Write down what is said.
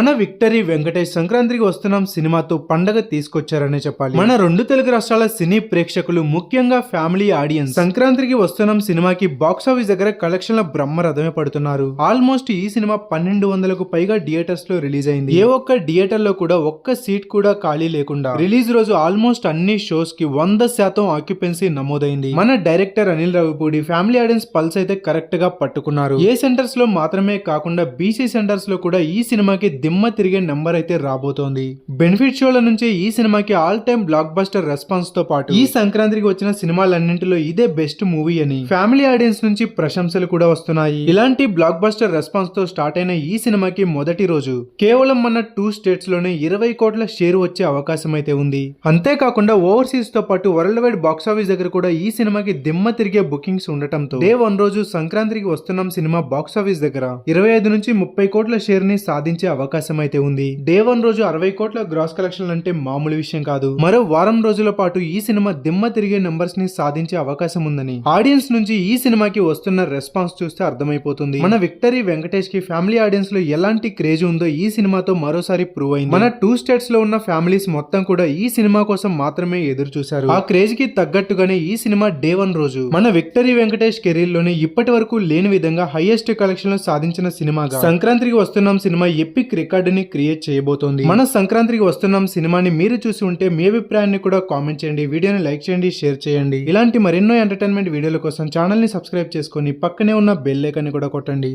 మన విక్టరీ వెంకటేష్ సంక్రాంతికి వస్తున్నాం సినిమాతో పండగ తీసుకొచ్చారనే చెప్పాలి. మన రెండు తెలుగు రాష్ట్రాల సినీ ప్రేక్షకులు ముఖ్యంగా ఫ్యామిలీ ఆడియన్స్ సంక్రాంతికి వస్తున్నాం సినిమాకి బాక్స్ ఆఫీస్ దగ్గర కలెక్షన్ల బ్రహ్మరథమే పడుతున్నారు. ఆల్మోస్ట్ ఈ సినిమా పన్నెండు వందలకు పైగా థియేటర్స్లో రిలీజ్ అయింది. ఏ ఒక్క థియేటర్లో కూడా ఒక్క సీట్ కూడా ఖాళీ లేకుండా రిలీజ్ రోజు ఆల్మోస్ట్ అన్ని షోస్కి వంద శాతం ఆక్యుపెన్సీ నమోదైంది. మన director Anil Ravipudi family audience pulse అయితే కరెక్ట్గా పట్టుకున్నారు. ఏ సెంటర్స్లో మాత్రమే కాకుండా బీసీ సెంటర్స్లో కూడా ఈ సినిమాకి దిమ్మ తిరిగే నెంబర్ అయితే రాబోతోంది. బెనిఫిట్ షోల నుంచి ఈ సినిమాకి ఆల్ టైమ్ బ్లాక్ బస్టర్ రెస్పాన్స్తో పాటు ఈ సంక్రాంతికి వచ్చిన సినిమాలన్నింటిలో ఇదే బెస్ట్ మూవీ అని ఫ్యామిలీ ఆడియన్స్ నుంచి ప్రశంసలు కూడా వస్తున్నాయి. ఇలాంటి బ్లాక్ బస్టర్ రెస్పాన్స్తో స్టార్ట్ అయిన ఈ సినిమాకి మొదటి రోజు కేవలం మన టూ స్టేట్స్లోనే ఇరవై కోట్ల షేర్ వచ్చే అవకాశం అయితే ఉంది. అంతేకాకుండా ఓవర్సీస్తో పాటు వరల్డ్ వైడ్ బాక్సాఫీస్ దగ్గర కూడా ఈ సినిమాకి దిమ్మ తిరిగే బుకింగ్స్ ఉండటంతో డే వన్ రోజు సంక్రాంతికి వస్తున్నాం సినిమా బాక్స్ ఆఫీస్ దగ్గర. ఇరవై ఐదు నుంచి ముప్పై కోట్ల షేర్ని సాధించే అవకాశం అయితే ఉంది. డే వన్ రోజు అరవై కోట్ల గ్రాస్ కలెక్షన్లు అంటే మామూలు విషయం కాదు. మరో వారం రోజుల పాటు ఈ సినిమా దిమ్మ తిరిగే నెంబర్స్ని సాధించే అవకాశం ఉందని. ఆడియన్స్ నుంచి ఈ సినిమాకి వస్తున్న రెస్పాన్స్ చూస్తే అర్థమైపోతుంది. మన విక్టరీ వెంకటేష్కి ఫ్యామిలీ ఆడియన్స్లో ఎలాంటి క్రేజ్ ఉందో ఈ సినిమాతో మరోసారి ప్రూవ్ అయింది. మన టూ స్టేట్స్లో ఉన్న ఫ్యామిలీస్ మొత్తం కూడా ఈ సినిమా కోసం మాత్రమే ఎదురు చూశారు. ఆ క్రేజ్కి తగ్గట్టుగానే ఈ సినిమా డే వన్ రోజు. మన విక్టరీ వెంకటేష్ కెరీర్లోనే ఇప్పటి వరకు లేని విధంగా హైయెస్ట్ కలెక్షన్ సాధించిన సినిమాగా. సంక్రాంతికి వస్తున్నాం సినిమా ఎపిక్ రికార్డుని క్రియేట్ చేయబోతోంది. మన సంక్రాంతికి వస్తున్నాం సినిమాని మీరు చూసి ఉంటే మీ అభిప్రాయాన్ని కూడా కామెంట్ చేయండి. వీడియోని లైక్ చేయండి షేర్ చేయండి. ఇలాంటి మరెన్నో ఎంటర్టైన్మెంట్ వీడియోల కోసం ఛానల్ని సబ్స్క్రైబ్ చేసుకొని పక్కనే ఉన్న బెల్ ఐకాన్ని కూడా కొట్టండి.